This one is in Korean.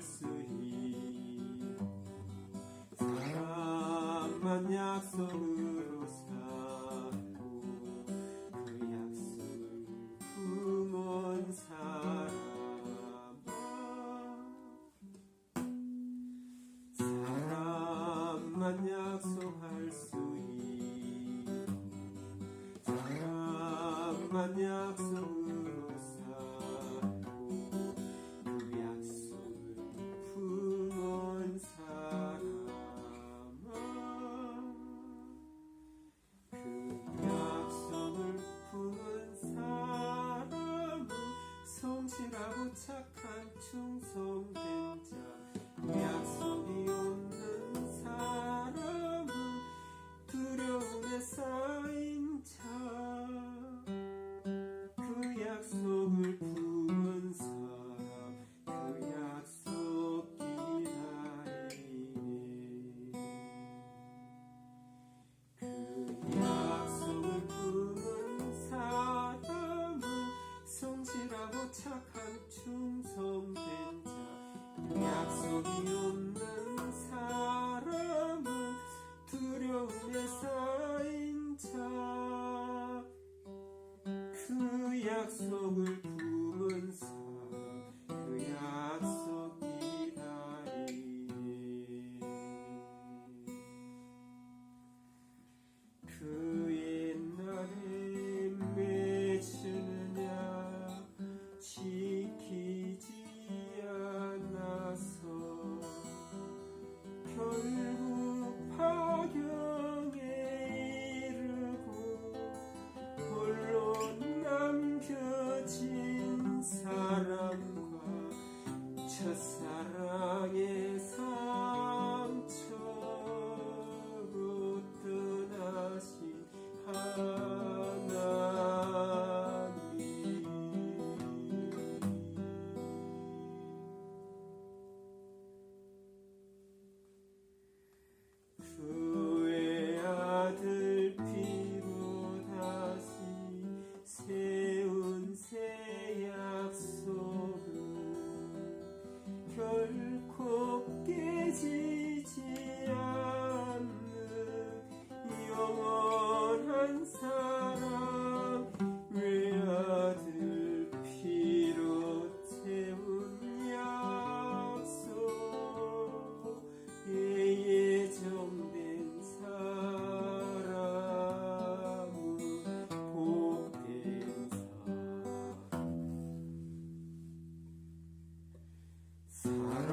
쓰히 사랑만 약속으로 살고 그 약속을 품은 사람아 사랑만 약속할 수히 사랑만 약속으로 that's my word. 결코 깨지지 않는 영원한 삶. Mm-hmm.